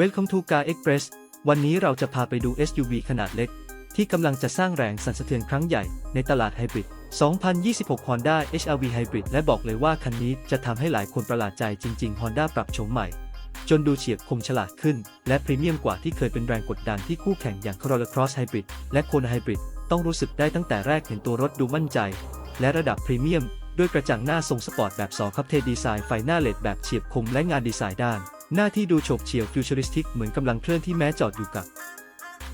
Welcome to Car Express วันนี้เราจะพาไปดู SUV ขนาดเล็ก ที่กำลังจะสร้างแรงสั่นสะเทือนครั้งใหญ่ในตลาดไฮบริด 2026 Honda HR-V Hybrid และบอกเลยว่าคันนี้จะทำให้หลายคนประหลาดใจจริง ๆ Honda ปรับโฉมใหม่ จนดูเฉียบคมฉลาดขึ้น และพรีเมียมกว่าที่เคยเป็นแรงกดดันที่คู่แข่งอย่าง Corolla Cross Hybrid และ Kona Hybrid ต้องรู้สึกได้ตั้งแต่แรกเห็นตัวรถดูมั่นใจ และระดับพรีเมียมด้วยกระจังหน้าทรงสปอร์ตแบบ2คับเทดีไซน์ไฟหน้าเลดแบบเฉียบคมและงานดีไซน์ด้าน หน้าที่ดูโฉบเฉี่ยวฟิวเจอริสติกเหมือนกำลังเคลื่อนที่แม้จอดอยู่กับ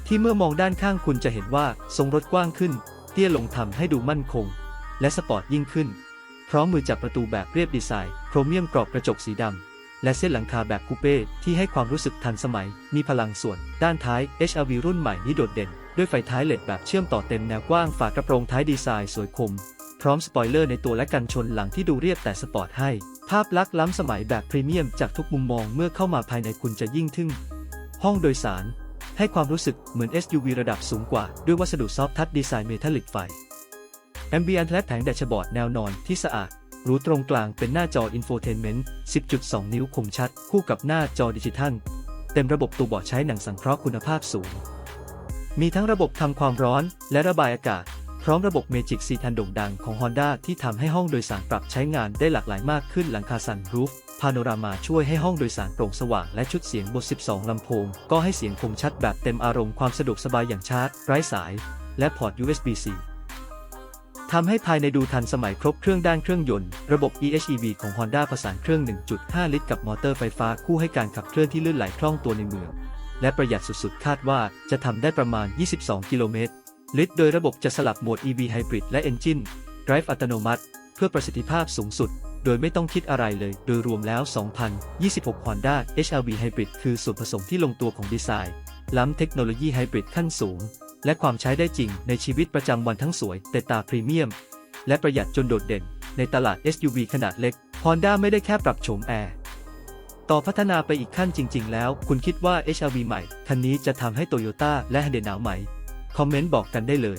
ที่เมื่อมองด้านข้างคุณจะเห็นว่าทรงรถกว้างขึ้น เตี้ยลงทำให้ดูมั่นคง และสปอร์ตยิ่งขึ้น พร้อมมือจับประตูแบบเรียบดีไซน์ โครเมียมกรอบกระจกสีดำ และเส้นหลังคาแบบคูเป้ที่ให้ความรู้สึกทันสมัย มีพลังส่วน ด้านท้าย HRV รุ่นใหม่นี้โดดเด่น ด้วยไฟท้ายเลดแบบเชื่อมต่อเต็มแนวกว้างฝากระโปรงท้ายดีไซน์สวยคม พร้อมสปอยเลอร์ในตัวและกันชนหลังที่ดูเรียบแต่สปอร์ตให้ ภาพลักษณ์ล้ำสมัยแบบพรีเมียมจากทุกมุมมองเมื่อเข้ามาภายในคุณจะยิ่งทึ่ง ห้องโดยสาร ให้ความรู้สึกเหมือน SUV ระดับสูงกว่า ด้วยวัสดุซอฟทัชดีไซน์เมทัลลิกไฟแอมเบียนและแผงแดชบอร์ดแนวนอนที่สะอาดรูตรงกลางเป็นหน้าจออินโฟเทนเมนต์ 10.2 นิ้วคมชัด คู่กับหน้าจอดิจิทัล เต็มระบบตัวเบาะใช้หนังสังเคราะห์คุณภาพสูง มีทั้งระบบทำความร้อนและระบายอากาศ ร้อมระบบเมจิกซีทันโด่งดังของ Honda ที่ทำให้ห้องโดยสารปรับใช้งานได้หลากหลายมากขึ้นหลังคาซันรูฟพาโนรามาช่วยให้ห้องโดยสารโปร่งสว่างและชุดเสียงบน 12 ลำโพง ก็ให้เสียงคมชัดแบบเต็มอารมณ์ความสะดวกสบายอย่างชาร์จ ไร้สาย และพอร์ต USB-C ทำให้ภายในดูทันสมัยครบเครื่องด้านเครื่องยนต์ ระบบ EHEV ของ Honda ประสานเครื่อง 1.5 ลิตรกับมอเตอร์ไฟฟ้าคู่ให้การขับเคลื่อนที่ลื่นไหลคล่องตัวในเมือง และประหยัดสุดๆ คาดว่าจะทำได้ประมาณ 22 กิโลเมตร ลิตรโดยระบบจะสลับโหมด EV Hybrid และ Engine Drive อัตโนมัติ เพื่อประสิทธิภาพสูงสุด โดยไม่ต้องคิดอะไรเลย โดยรวมแล้ว 2026 Honda HR-V Hybrid คือส่วนผสมที่ลงตัวของดีไซน์ ล้ำเทคโนโลยีไฮบริดขั้นสูง และความใช้ได้จริงในชีวิตประจำวันทั้งสวย แต่ตาพรีเมียม และประหยัดจนโดดเด่น ในตลาด SUV ขนาดเล็ก Honda ไม่ได้แค่ปรับโฉมแอร์ต่อพัฒนาไปอีกขั้นจริง ๆ แล้ว คุณคิดว่า HR-V ใหม่ คันนี้จะทำให้โตโยต้าและ Hyundai หนาวไหม คอมเมนต์บอกกันได้เลย